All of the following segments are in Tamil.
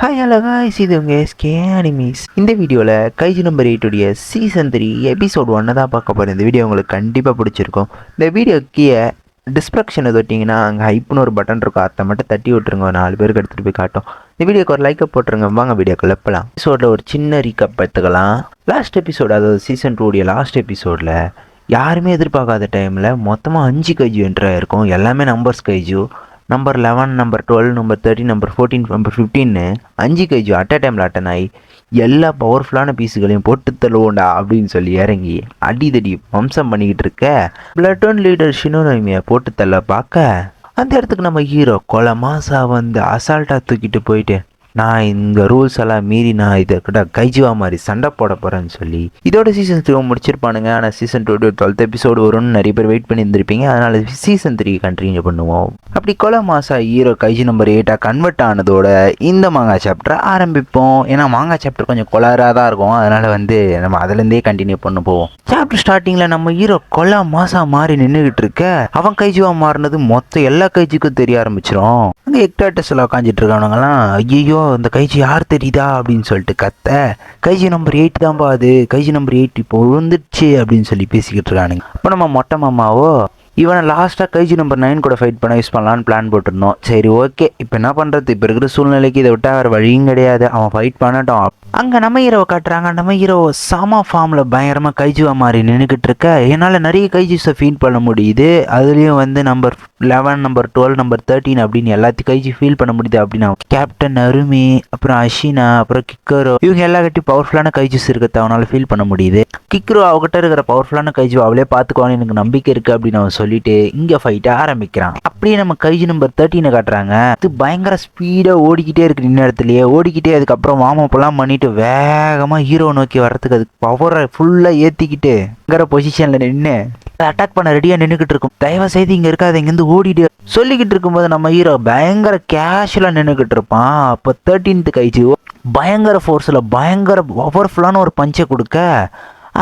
ஹாய் ஹலோ காய்ஸ் இது உங்கள் எஸ்கே அனிமீஸ் இந்த வீடியோவில் கைஜி நம்பர் எயிட்டுடைய சீசன் த்ரீ எபிசோட் ஒன்று தான் பார்க்க போகிறேன் இந்த வீடியோ உங்களுக்கு கண்டிப்பாக பிடிச்சிருக்கும். இந்த வீடியோ கீழே டிஸ்கிரிப்ஷனை தொட்டிங்கன்னா அங்கே ஹைப்னு ஒரு பட்டன் இருக்கும். அதை மட்டும் தட்டி விட்டுருங்க. ஒரு நாலு பேருக்கு எடுத்துகிட்டு போய் காட்டும். இந்த வீடியோக்கு ஒரு லைக்கை போட்டுருங்க. வாங்க வீடியோ கிளப்பலாம் எபிசோடில் ஒரு சின்ன ரீக்கப் எடுத்துக்கலாம். லாஸ்ட் எபிசோடு அதாவது சீசன் டூடைய லாஸ்ட் எபிசோடில் யாருமே எதிர்பார்க்காத டைமில் மொத்தமாக அஞ்சு கைஜு என்ட்ராக இருக்கும் எல்லாமே numbers kaiju number eleven number twelve number thirteen number fourteen number ஃபிஃப்டின்னு அஞ்சு கைஜு அட் அ டைமில் அட்டன் ஆகி எல்லா பவர்ஃபுல்லான பீஸுகளையும் போட்டு தள்ளுவோண்டா அப்படின்னு சொல்லி இறங்கி அடிதடி வம்சம் பண்ணிக்கிட்டு இருக்க பிளட்டோன் லீடர் ஷினோனமியை போட்டு தள்ள பார்க்க அந்த இடத்துக்கு நம்ம ஹீரோ கொலை மாசா வந்து அசால்ட்டாக தூக்கிட்டு போயிட்டு நான் இந்த ரூல்ஸ் எல்லாம் மீறி நான் இதை கிட்ட கைஜுவா மாதிரி சண்டை போட போகிறேன்னு சொல்லி இதோட சீசன் த்ரீ முடிச்சிருப்பானுங்க. ஆனால் சீசன் டூ டுவெல்த் எபிசோடு வரும்னு நிறைய பேர் வெயிட் பண்ணி இருந்திருப்பீங்க அதனால் சீசன் த்ரீ கண்டினியூ பண்ணுவோம். அப்படி கொலை மாசா ஹீரோ கைஜி நம்பர் எயிட்டாக கன்வெர்ட் ஆனதோட இந்த மாங்கா சாப்டரை ஆரம்பிப்போம். ஏன்னா மாங்கா சாப்டர் கொஞ்சம் கொலராக தான் இருக்கும். அதனால் வந்து நம்ம அதுலேருந்தே கண்டினியூ பண்ண போவோம். சாப்டர் ஸ்டார்டிங்கில் நம்ம ஹீரோ கொலா மாசா மாறி நின்றுக்கிட்டு இருக்க அவன் கைஜுவா மாறினது மொத்த எல்லா கைஜிக்கும் தெரிய ஆரம்பிச்சிடும் அங்கே எக்டாட்டஸில் உட்காந்துட்டு இருக்கவனுங்கலாம் ஐயோ இந்த கைஜி யார் தெரியுதா அப்படின்னு சொல்லிட்டு கத்த கைஜி நம்பர் எயிட் தான்ப்பா அது கைஜி நம்பர் எயிட் இப்போ விழுந்துடுச்சு அப்படின்னு சொல்லி பேசிக்கிட்டு இருக்கானுங்க. அப்போ நம்ம மொட்டை மாமாவோ இவனை லாஸ்ட்டாக கைஜி நம்பர் நைன் கூட ஃபைட் பண்ண யூஸ் பண்ணலான்னு பிளான் போட்டிருந்தோம். சரி ஓகே இப்போ என்ன பண்ணுறது இப்போ இருக்கிற சூழ்நிலைக்கு இதை விட்டால் வேறு வழியும் கிடையாது. அவன் ஃபைட் பண்ணட்டும். அங்கே நம்ம ஹீரோவை காட்டுறாங்க. நம்ம ஹீரோ சாமா ஃபார்மில் பயங்கரமாக கைஜுவா மாறி நின்றுக்கிட்டு இருக்க. என்னால் நிறைய கைஜூஸை ஃபீல் பண்ண முடியுது. அதுலேயும் வந்து number eleven number twelve number thirteen அப்படின்னு எல்லாத்தையும் ஃபீல் பண்ண முடியுது அப்படின்னா கேப்டன் அருமி அப்புறம் அஷினா அப்புறம் கிக்கரோ இவங்க எல்லா கட்டி பவர்ஃபுல்லான கைஜூஸ் இருக்கிறத அவனால் ஃபீல் பண்ண முடியுது. கிக்ரோ அவகிட்ட இருக்கிற பவர்ஃபுல்லான கைஜு அவளே பார்த்துக்குவான்னு எனக்கு நம்பிக்கை இருக்குது அப்படின்னு அவன் சொல்லிட்டு இங்கே ஃபைட்டை ஆரம்பிக்கிறான். அப்படியே நம்ம கைஜு நம்பர் தேர்ட்டினை காட்டுறாங்க. இது பயங்கர ஸ்பீடாக ஓடிக்கிட்டே இருக்கு நின்ன இடத்துலையே. ஓடிக்கிட்டே அதுக்கப்புறம் வார்ம் பண்ணிட்டு வேகமாக ஹீரோ நோக்கி வர்றதுக்கு அதுக்கு பவரை ஃபுல்லாக ஏற்றிக்கிட்டு பயங்கர பொசிஷனில் நின்று அட்டாக் பண்ண ரெடியாக நின்றுக்கிட்டு இருக்கும். தயவு செய்து இங்கே இருக்காது இங்கேருந்து ஓடிட்டு சொல்லிக்கிட்டு இருக்கும்போது நம்ம ஹீரோ பயங்கர கேஷுவலாக நின்றுக்கிட்டு இருப்பான். அப்போ தேர்ட்டீன்த்து கைஜு பயங்கர ஃபோர்ஸில் பயங்கர பவர்ஃபுல்லான ஒரு பஞ்சை கொடுக்க.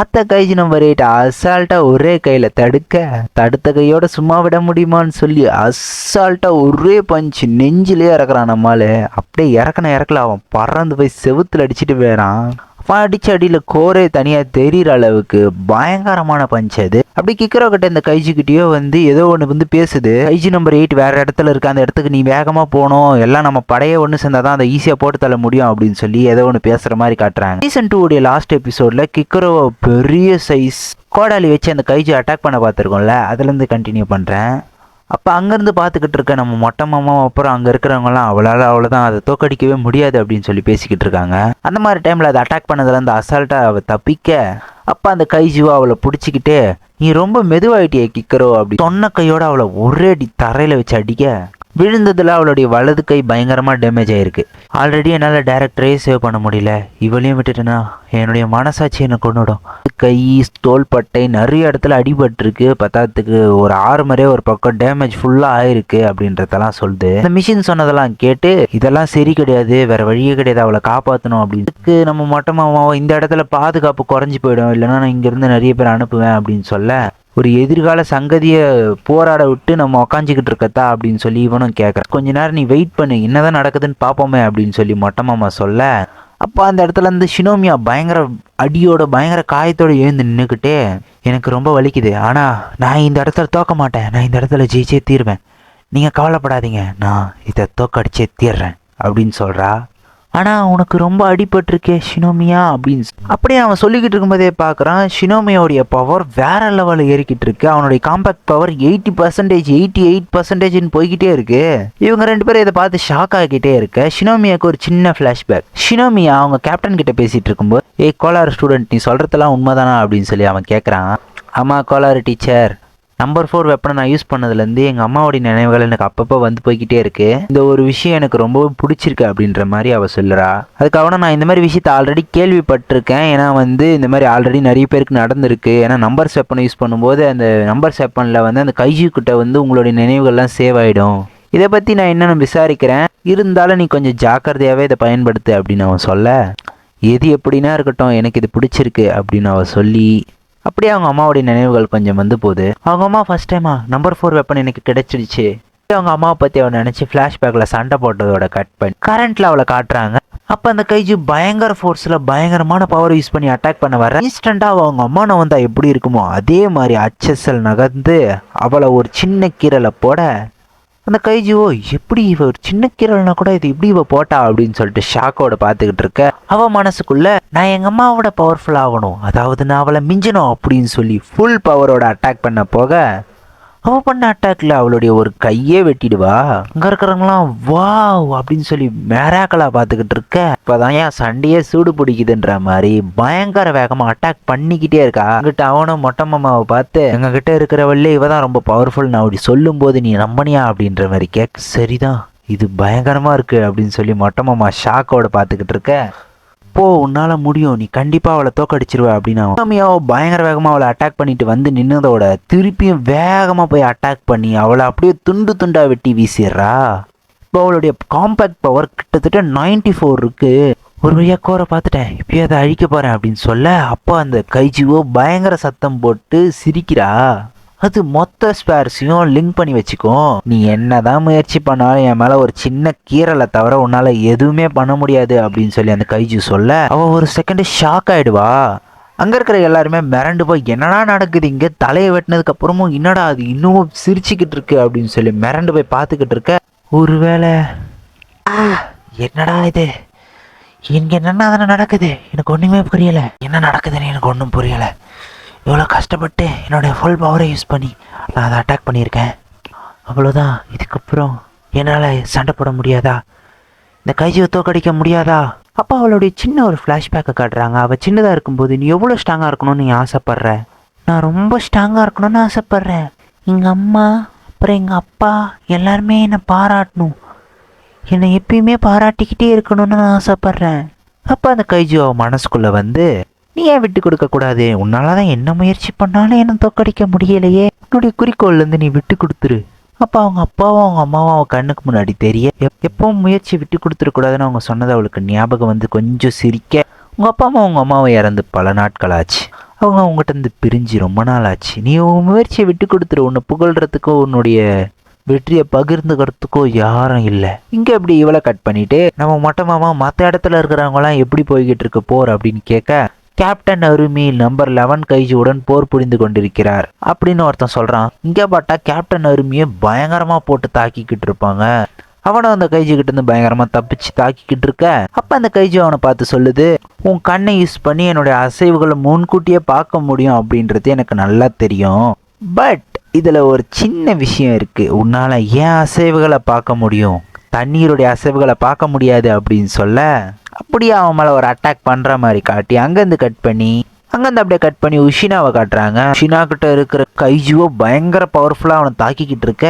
அத்தை கைஜி நம்பர் எயிட் அசால்ட்டாக ஒரே கையில் தடுக்க. தடுத்த கையோட சும்மா விட முடியுமான்னு சொல்லி அசால்ட்டாக ஒரே பஞ்சு நெஞ்சிலே இறக்குறான் நம்மால். அப்படியே இறக்கன இறக்கல அவன் பறந்து போய் செவுத்துல அடிச்சுட்டு போயிறான். அவன் அடிச்ச அடியில் கோரே தனியாக தெரிகிற அளவுக்கு பயங்கரமான பஞ்ச் அது. அப்படி கிக்கரோ கிட்ட இந்த கைஜிக்கிட்டேயோ வந்து ஏதோ ஒன்று வந்து பேசுது. கைஜி நம்பர் எயிட் வேறு இடத்துல இருக்க. அந்த இடத்துக்கு நீ வேகமாக போகணும் எல்லாம் நம்ம படையை ஒன்று சேர்ந்தால் தான் அதை ஈஸியாக போட்டு தள்ள முடியும் அப்படின்னு சொல்லி ஏதோ ஒன்று பேசுகிற மாதிரி காட்டுறாங்க. சீசன் டூ உடைய லாஸ்ட் எபிசோடில் கிக்கரோ பெரிய சைஸ் கோடாலி வச்சு அந்த கைஜி அட்டாக் பண்ண பார்த்துருக்கோம்ல அதுலேருந்து கண்டினியூ பண்ணுறேன் அப்போ அங்கேருந்து பார்த்துக்கிட்டு இருக்க நம்ம மொட்டை மாமாவும் அப்புறம் அங்கே இருக்கிறவங்கலாம் அவளால் அவ்வளோதான் அதை தோக்கடிக்கவே முடியாது அப்படின்னு சொல்லி பேசிக்கிட்டு இருக்காங்க. அந்த மாதிரி டைமில் அதை அட்டாக் பண்ணதுலேருந்து அசால்ட்டாக அவள் தப்பிக்க அப்போ அந்த கைஜுவா அவளை பிடிச்சிக்கிட்டு நீ ரொம்ப மெதுவாயிட்டியே கிக்கரோ அப்படி சொன்ன கையோட அவளை ஒரே அடி தரையில் வச்சு அடிக்க. விழுந்ததில் அவளுடைய வலது கை பயங்கரமாக டேமேஜ் ஆயிருக்கு. ஆல்ரெடி என்னால் டேரக்டரே சேவ் பண்ண முடியல. இவளையும் விட்டுட்டேன்னா என்னுடைய மனசாட்சி என்னை கொண்டுடும் கை தோள்பட்டை நிறைய இடத்துல அடிபட்டிருக்கு. பத்தாத்துக்கு ஒரு ஆறு மாதிரியே ஒரு பக்கம் டேமேஜ் ஃபுல்லாக ஆயிருக்கு அப்படின்றதெல்லாம் சொல்லுது. இந்த மிஷின் சொன்னதெல்லாம் கேட்டு இதெல்லாம் சரி கிடையாது. வேற வழியே கிடையாது. அவளை காப்பாற்றணும் அப்படின்னு. நம்ம மொட்டை மாமாவோ இந்த இடத்துல பாதுகாப்பு குறைஞ்சி போயிடும். இல்லைன்னா நான் இங்கேருந்து நிறைய பேர் அனுப்புவேன் அப்படின்னு சொல்ல ஒரு எதிர்கால சங்கதியை போராட விட்டு நம்ம உக்காஞ்சிக்கிட்டு இருக்கத்தா அப்படின்னு சொல்லி இவனும் கேட்குறான் கொஞ்ச நேரம் நீ வெயிட் பண்ணு என்னதான் நடக்குதுன்னு பார்ப்போமே அப்படின்னு சொல்லி மொட்டை மாமா சொல்ல அப்போ அந்த இடத்துல இருந்து ஷினோமியா பயங்கர அடியோட பயங்கர காயத்தோட எழுந்து நின்றுக்கிட்டே எனக்கு ரொம்ப வலிக்குது. ஆனால் நான் இந்த இடத்துல தோக்க மாட்டேன். நான் இந்த இடத்துல ஜெயிச்சே தீருவேன். நீங்கள் கவலைப்படாதீங்க. நான் இதை தோக்கடிச்சே தீர்றேன் அப்படின்னு சொல்கிறா ஆனால் உனக்கு ரொம்ப அடிபட்டிருக்கே ஷினோமியா அப்படின்னு அப்படியே அவன் சொல்லிக்கிட்டு இருக்கும்போதே பார்க்குறான் ஷினோமியோடைய பவர் வேற லெவலில் ஏறிக்கிட்டு இருக்கு. அவனுடைய compact power eighty percentage eighty eight பர்சன்டேஜ்னு போய்கிட்டே இருக்கு. இவங்க ரெண்டு பேரும் இதை பார்த்து ஷாக் ஆகிக்கிட்டே இருக்க. ஷினோமியாவுக்கு ஒரு சின்ன ஃப்ளாஷ்பேக் ஷினோமியா அவங்க கேப்டன் கிட்ட பேசிட்டு இருக்கும்போது ஏ கோலார் ஸ்டூடெண்ட் நீ சொல்கிறதெல்லாம் உண்மைதானா? அப்படின்னு சொல்லி அவன் கேட்குறான் ஆமாம் கோலார் டீச்சர் நம்பர் ஃபோர் வெப்பனை நான் யூஸ் பண்ணதுலேருந்து எங்கள் அம்மாவுடைய நினைவுகள் எனக்கு அப்பப்போ வந்து போய்கிட்டே இருக்குது இந்த ஒரு விஷயம் எனக்கு ரொம்பவும் பிடிச்சிருக்கு அப்படின்ற மாதிரி அவள் சொல்லுறா அதுக்காக நான் இந்த மாதிரி விஷயத்தை ஆல்ரெடி கேள்விப்பட்டிருக்கேன். ஏன்னா வந்து இந்த மாதிரி ஆல்ரெடி நிறைய பேருக்கு நடந்திருக்கு. ஏன்னா நம்பர்ஸ் வெப்பனை யூஸ் பண்ணும்போது அந்த நம்பர்ஸ் வெப்பனில் வந்து அந்த கைஜி வந்து உங்களுடைய நினைவுகள்லாம் சேவ் ஆகிடும் இதை பற்றி நான் என்னென்னு விசாரிக்கிறேன். இருந்தாலும் நீ கொஞ்சம் ஜாக்கிரதையாகவே இதை பயன்படுத்து அப்படின்னு அவன் சொல்ல. எது எப்படின்னா இருக்கட்டும் எனக்கு இது பிடிச்சிருக்கு அப்படின்னு அவள் சொல்லி அப்படியே அவங்க அம்மாவுடைய நினைவுகள் கொஞ்சம் வந்து போகுது. அவங்க அம்மா ஃபர்ஸ்ட் டைமா நம்பர் ஃபோர் வெப்பன் எனக்கு கிடைச்சிடுச்சு. அவங்க அம்மாவை பற்றி அவன் நினச்சி ஃப்ளாஷ்பேக்கில் சண்டை போட்டதோட கட் பண்ணி கரண்ட்டில் அவளை காட்டுறாங்க. அப்போ அந்த கைஜு பயங்கர ஃபோர்ஸில் பயங்கரமான பவர் யூஸ் பண்ணி அட்டாக் பண்ண வர இன்ஸ்டண்ட்டாக அவங்க அம்மா வந்தால் எப்படி இருக்குமோ அதே மாதிரி அச்சசல் நகர்ந்து அவளை ஒரு சின்ன கீரலை போட அந்த கைஜிவோ எப்படி இவ ஒரு சின்ன கீரல்னா கூட இது எப்படி இவ போட்டா? அப்படின்னு சொல்லிட்டு ஷாக்கோட பார்த்துக்கிட்டு இருக்க. அவ மனசுக்குள்ள நான் எங்க அம்மாவோட பவர்ஃபுல் ஆகணும். அதாவது நான் அவளை மிஞ்சணும் அப்படின்னு சொல்லி ஃபுல் பவரோட அட்டாக் பண்ண போக அவ பண்ண அட்டாக்ல அவளுடைய ஒரு கையே வெட்டிடுவா. அங்க இருக்கிறவங்களாம் வாவ் அப்படின்னு சொல்லி மேராக்கலா பார்த்துக்கிட்டு இருக்க. இப்பதான் ஏன் சண்டையே சூடு பிடிக்குதுன்ற மாதிரி பயங்கர வேகமா அட்டாக் பண்ணிக்கிட்டே இருக்கா. அங்கிட்ட அவனும் மொட்டை மாமாவை பார்த்து எங்க கிட்ட இருக்கிறவள்ளே இவ தான் ரொம்ப பவர்ஃபுல் நான் அப்படி சொல்லும் போது நீ நம்பனியா அப்படின்ற மாதிரி கேட்க சரிதான் இது பயங்கரமா இருக்கு அப்படின்னு சொல்லி மொட்டை மாமா ஷாக்கோட பார்த்துக்கிட்டு இருக்க. போ உன்னால முடியும் நீ கண்டிப்பா அவளை தோக்கடிச்சிருவ அப்படின்னு மாமியாவோ பயங்கர வேகமா அவளை அட்டாக் பண்ணிட்டு வந்து நின்னதோட திருப்பியும் வேகமா போய் அட்டாக் பண்ணி அவளை அப்படியே துண்டு துண்டா வெட்டி வீசிடுறா. இப்போ அவளுடைய காம்பேக்ட் பவர் கிட்டத்தட்ட 94 ஃபோர் இருக்கு. ஒரு வழியா கோரை பார்த்துட்டேன் இப்போயே அதை அழிக்க போறேன் அப்படின்னு சொல்ல அப்போ அந்த கைஜிவோ பயங்கர சத்தம் போட்டு சிரிக்கிறா. அது மொத்த ஸ்பேர்ஸையும் லிங்க் பண்ணி வச்சுக்கும் நீ என்னதான் முயற்சி பண்ணாலும் என் மேல ஒரு சின்ன கீரலை தவிர உன்னால எதுவுமே பண்ண முடியாது அப்படின்னு சொல்லி அந்த கைஜு சொல்ல அவ ஒரு செகண்ட் ஷாக் ஆயிடுவா. அங்க இருக்கிற எல்லாருமே மிரண்டு போய் என்னடா நடக்குது இங்க? தலையை வெட்டினதுக்கு அப்புறமும் என்னடா அது? இன்னமும் சிரிச்சுக்கிட்டு இருக்கு அப்படின்னு சொல்லி மிரண்டு போய் பார்த்துக்கிட்டு இருக்க ஒருவேளை ஆ, என்னடா இது? இங்க என்னென்ன தானே நடக்குது? எனக்கு ஒண்ணுமே புரியல. என்ன நடக்குதுன்னு எனக்கு ஒன்றும் புரியல. இவ்வளோ கஷ்டப்பட்டு என்னோடய ஃபுல் பவரை யூஸ் பண்ணி நான் அதை அட்டாக் பண்ணியிருக்கேன். அவ்வளோதான் இதுக்கப்புறம் என்னால் சண்டை போட முடியாதா? இந்த கைஜியை தோக்கடிக்க முடியாதா? அப்போ அவளுடைய சின்ன ஒரு ஃப்ளாஷ்பேக்கை காட்டுறாங்க. அவள் சின்னதாக இருக்கும்போது நீ எவ்வளோ ஸ்ட்ராங்காக இருக்கணும்னு நீ ஆசைப்பட்ற? நான் ரொம்ப ஸ்ட்ராங்காக இருக்கணும்னு ஆசைப்பட்றேன். எங்கள் அம்மா அப்புறம் எங்கள் அப்பா எல்லாருமே என்னை பாராட்டணும். என்னை எப்பயுமே பாராட்டிக்கிட்டே இருக்கணும்னு நான் ஆசைப்பட்றேன். அப்போ அந்த கைஜு அவள் மனசுக்குள்ளே வந்து நீ ஏன் விட்டு கொடுக்க கூடாது உன்னால தான் என்ன முயற்சி பண்ணாலும் என்ன தோக்கடிக்க முடியலையே. உன்னுடைய குறிக்கோள்லேருந்து நீ விட்டு கொடுத்துரு. அப்போ அவங்க அப்பாவும் அவங்க அம்மாவும் அவன் கண்ணுக்கு முன்னாடி தெரிய எப்பவும் முயற்சி விட்டு கொடுத்துருக்கூடாதுன்னு அவங்க சொன்னது அவளுக்கு ஞாபகம் வந்து கொஞ்சம் சிரிக்க. உங்கள் அப்பா அம்மா உங்கள் அம்மாவை இறந்து பல நாட்கள் ஆச்சு. அவங்க அவங்ககிட்ட இருந்து பிரிஞ்சு ரொம்ப நாள் ஆச்சு. நீ உன் முயற்சியை விட்டு கொடுத்துரு. உன்னை புகழ்கிறதுக்கோ உன்னுடைய வெற்றியை பகிர்ந்துக்கிறதுக்கோ யாரும் இல்லை. இங்கே இப்படி இவளை கட் பண்ணிட்டு நம்ம மொட்டை மாமா மற்ற இடத்துல இருக்கிறவங்களாம் எப்படி போய்கிட்டு இருக்கு போர் அப்படின்னு கேட்க கேப்டன் அருமி நம்பர் லெவன் கைஜியுடன் போர் புரிந்து கொண்டிருக்கிறார். அப்படின்னு ஒருத்தன் சொல்றான். இங்கே பார்த்தா கேப்டன் அருமியை பயங்கரமா போட்டு தாக்கிக்கிட்டு இருப்பாங்க. அவனும் அந்த கைஜி கிட்ட இருந்து பயங்கரமா தப்பிச்சு தாக்கிக்கிட்டு இருக்க. அப்ப அந்த கைஜி அவனை பார்த்து சொல்லுது உன் கண்ணை யூஸ் பண்ணி என்னுடைய அசைவுகளை முன்கூட்டியே பார்க்க முடியும் அப்படின்றது எனக்கு நல்லா தெரியும். பட் இதுல ஒரு சின்ன விஷயம் இருக்கு. உன்னால ஏன் அசைவுகளை பார்க்க முடியும்? தண்ணீருடைய அசைவுகளை பார்க்க முடியாது அப்படின்னு சொல்ல. அப்படியே அவன் மேலே ஒரு அட்டாக் பண்ணுற மாதிரி காட்டி அங்கேருந்து கட் பண்ணி அங்கேருந்து அப்படியே கட் பண்ணி உஷினாவை காட்டுறாங்க. உஷினா கிட்ட இருக்கிற கைஜுவோ பயங்கர பவர்ஃபுல்லாக அவனை தாக்கிக்கிட்டு இருக்க.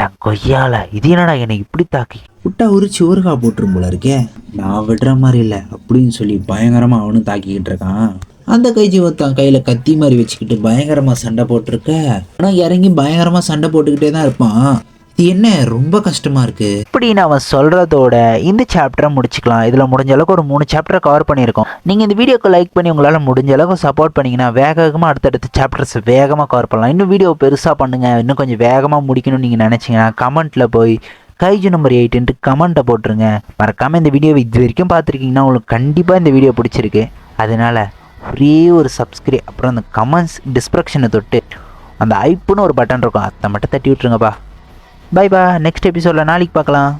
ட கொய்யால இது என்னடா என்னை இப்படி தாக்கி? விட்டா உரிச்சு ஊறுகா போட்டுரும் போல இருக்கே. நான் விடுற மாதிரி இல்லை அப்படின்னு சொல்லி பயங்கரமாக அவனும் தாக்கிக்கிட்டு இருக்கான். அந்த கைஜி ஒருத்தன் கையில் கத்தி மாதிரி வச்சுக்கிட்டு பயங்கரமாக சண்டை போட்டிருக்க. ஆனால் இறங்கி பயங்கரமாக சண்டை போட்டுக்கிட்டே தான் இருப்பான். இது என்ன? ரொம்ப கஷ்டமா இருக்கு. இப்படின்னு அவன் சொல்கிறதோட இந்த சாப்டரை முடிச்சுக்கலாம். இதில் முடிஞ்ச அளவுக்கு ஒரு மூணு சாப்டரை கவர் பண்ணியிருக்கோம். நீங்கள் இந்த வீடியோக்கு லைக் பண்ணி உங்களால் முடிஞ்ச அளவுக்கு சப்போர்ட் பண்ணிங்கன்னா வேக வேகமாக அடுத்தடுத்த சாப்டர்ஸ் வேகமாக கவர் பண்ணலாம். இன்னும் வீடியோ பெருசாக பண்ணுங்கள் இன்னும் கொஞ்சம் வேகமாக முடிக்கணும்னு நீங்கள் நினச்சிங்கன்னா கமெண்ட்டில் போய் கைஜு நம்பர் எயிட்டுன்ட்டு கமெண்ட்டை போட்டுருங்க. மறக்காமல் இந்த வீடியோவை இது வரைக்கும் பார்த்துருக்கீங்கன்னா உங்களுக்கு கண்டிப்பாக இந்த வீடியோ பிடிச்சிருக்கு. அதனால் ஒரே ஒரு சப்ஸ்கிரைப் அப்புறம் அந்த கமெண்ட்ஸ் டிஸ்கிரிப்ஷனை தொட்டு அந்த ஐப்புன்னு ஒரு பட்டன் இருக்கும். அதை மட்டும் தட்டி விட்ருங்கப்பா பை பா நெக்ஸ்ட் எபிசோடில் நாளைக்கு பார்க்கலாம்.